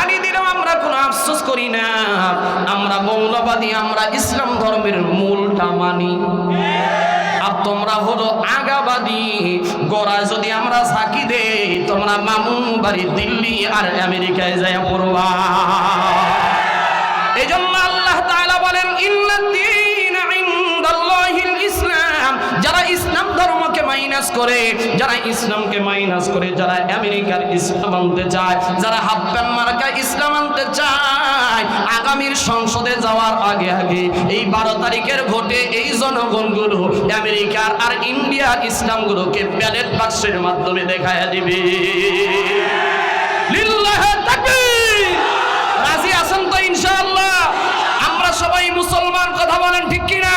গালি দিলেও আমরা কোনো আফসোস করি না। আমরা মৌলবাদী, আমরা ইসলাম ধর্মের মূলটা মানি। আর তোমরা হলো আগাবাদী। গোড়ায় যদি আমরা সাকি দে তোমরা মামুন বাড়ি দিল্লি আর আমেরিকায় যায় পড়বা। এই জন্য আল্লাহ তাআলা বলেন, ইন্নাদ্দীন ইসলাম ধর্মকে মাইনাস করে, যারা ইসলামকে মাইনাস করে, যারা আমেরিকার ইসলাম আনতে চায়, যারা হাফপ্যান মার্কা ইসলাম আনতে চায়, আগামীর সংসদে যাওয়ার আগে আগে এই বারো তারিখের ভোটে এই জনগণগুলো আমেরিকার আর ইন্ডিয়ার ইসলামগুলোকে ব্যালেট বাক্সের মাধ্যমে দেখায় দিবে। রাজি আছেন তো ইনশাআল্লাহ? আমরা সবাই মুসলমান, কথা বলেন ঠিক কিনা?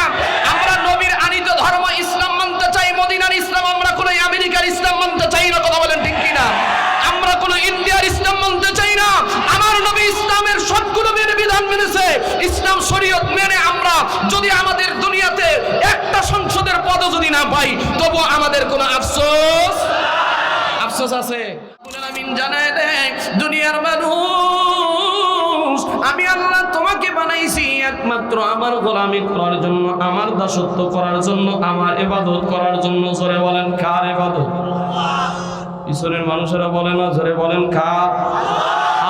আফসোস আছে। দুনিয়ার মানুষ, আমি আল্লাহ তোমাকে বানাইছি একমাত্র আমার গোলামি করার জন্য, আমার দাসত্ব করার জন্য, আমার এবাদত করার জন্য। জোরে বলেন, কার এবাদত ঈশ্বরের মানুষেরা বলেন না, জোরে বলেন, কার?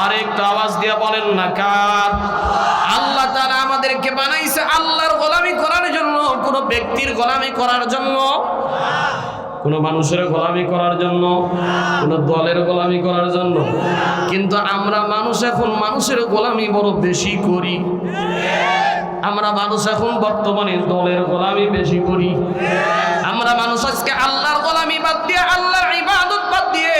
আর একটু আওয়াজ দিয়ে বলেন না, কার? আল্লাহ তারা আমাদেরকে বানাইছে আল্লাহর গোলামি করার জন্য, কোনো ব্যক্তির গোলামি করার জন্য। কোনো মানুষের গোলামি করার জন্য, কোনো দলের গোলামি করার জন্য। কিন্তু আমরা মানুষ এখন, মানুষের গোলামি বড় বেশি করি। আমরা মানুষ এখন বর্তমানে দলের গোলামি বেশি করি। আমরা মানুষ আজকে আল্লাহর গোলামি বাদ দিয়ে, আল্লাহর ইবাদত বাদ দিয়ে,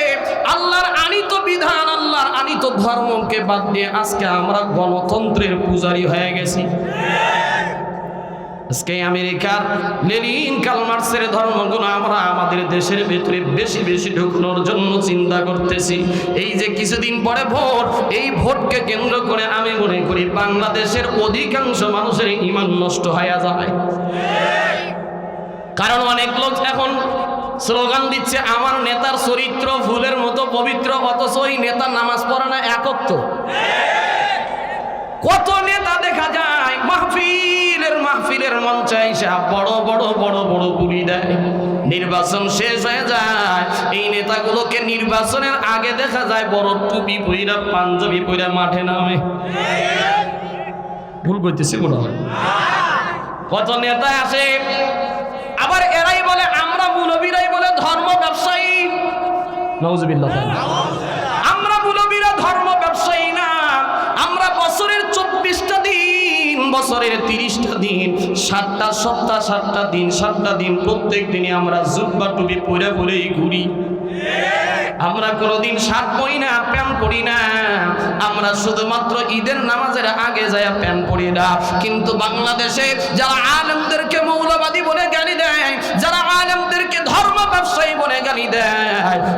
আল্লাহর আনিত বিধান, আল্লাহর আনিত ধর্মকে বাদ দিয়ে আজকে আমরা গণতন্ত্রের পূজারি হয়ে গেছি। আজকে আমেরিকার লেনিন কালমার্সের ধর্মগুলো আমরা আমাদের দেশের ভিতরে বেশি বেশি ঢুকনোর জন্য চিন্তা করতেছি। এই যে কিছুদিন পরে ভোট, এই ভোটকে কেন্দ্র করে আমি মনে করি বাংলাদেশের অধিকাংশ মানুষের ইমান নষ্ট হয়ে যায়। কারণ অনেক লোক এখন স্লোগান দিচ্ছে, আমার নেতার চরিত্র ফুলের মতো পবিত্র, অথচ ওই নেতার নামাজ পড়া না একত্র কত নেতা দেখা যায় মাহফিলের মাহফিলের মঞ্চে এসে বড় বড় বড় বড় পুরি দেয়। নির্বাচন শেষ হয়ে যায়। এই নেতাগুলোকে নির্বাচনের আগে দেখা যায় বড় টুপি পইরা, পাঞ্জাবি পইরা মাঠে নামে। ভুল করতেছি মনে হয়। কত নেতা আসে। আবার এরাই বলে, আমরা মুলবিরাই বলে ধর্ম ব্যবসায়ী। নওজবিল্লাহ বছরের তিরিশটা দিন, সাতটা, সপ্তাহ, সাতটা দিন সাতটা দিন, প্রত্যেক দিনই আমরা জুব্বা টুপি পরে পরেই ঘুরি। আমরা কোনোদিন সাত পরি না, প্যান পরি না। আমরা শুধুমাত্র ঈদের নামাজের আগে যায় প্যান পরি না। কিন্তু বাংলাদেশে যারা আলেমদেরকে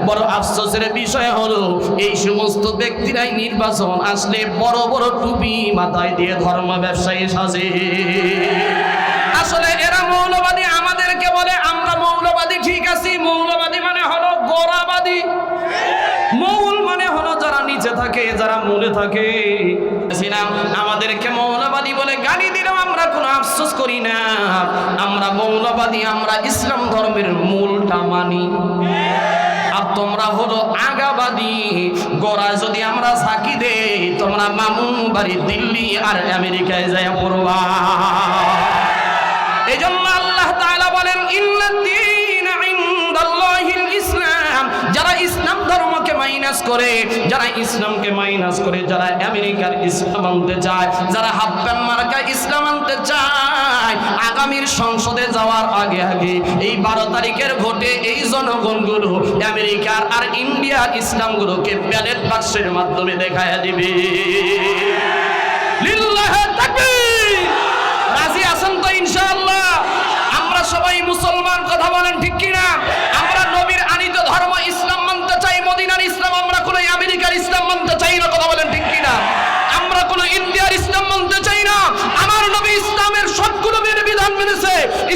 বড় আফসোসের বিষয় হলো, এই সমস্ত ব্যক্তিরাই নির্বাচন আসলে বড় বড় টুপি মাথায় দিয়ে ধর্ম ব্যবসায়ী সাজে। আসলে এরা মৌলবাদী, আমাদেরকে বলে আমরা মৌলবাদী, ঠিক আছি। মৌলবাদী মানে হলো গোড়াবাদী। মৌল মানে হলো যারা নিচে থাকে, যারা মূলে থাকে। আমাদেরকে মৌলবাদী বলে গালি দিলেও আমরা কোনো আফসোস করি না। আমরা মৌলবাদী, আমরা ইসলাম ধর্মের মূলটা মানি। তোমরা হলো আগাবাদী। গোড়ায় যদি আমরা সাকি দে তোমরা মামু বাড়ি দিল্লি আর আমেরিকায় যায় পড়বা। এই জন্য আল্লাহ তাআলা বলেন, ইন্নাদ্দীন মাইনাস করে, যারা ইসলামকে মাইনাস করে, যারা আমেরিকার ইসলাম আনতে চায়, যারা হাফপ্যান মার্কা ইসলাম আনতে চায়, আগামীর সংসদে যাওয়ার আগে আগে এই বারো তারিখের ভোটে এই জনগণগুলো আমেরিকার আর ইন্ডিয়ার ইসলামগুলোকে ব্যালেট বাক্সের মাধ্যমে দেখায় দিবে।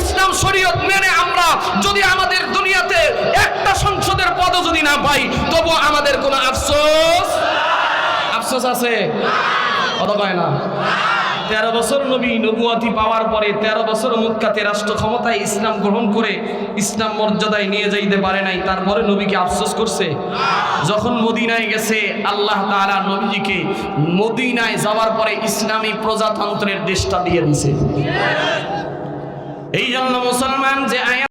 ইসলাম শরীয়ত মেনে আমরা যদি আমাদের দুনিয়াতে একটা সংসদের পদ যদি না পাই তবু আমাদের কোনো আফসোস? আফসোস আছে? না। তেরো বছর নবী নবুয়াতি পাওয়ার পরে তেরো বছর মুক্কাতে রাষ্ট্র ক্ষমতায় ইসলাম গ্রহণ করে ইসলাম মর্যাদায় নিয়ে যাইতে পারে নাই, তারপরে নবীকে আফসোস করছে? যখন মদিনায় গেছে, আল্লাহ তাআলা নবীজিকে মদিনায় যাওয়ার পরে ইসলামী প্রজাতন্ত্রের দেশটা দিয়ে দিছে। এই জন্য মুসলমান যে আয়াত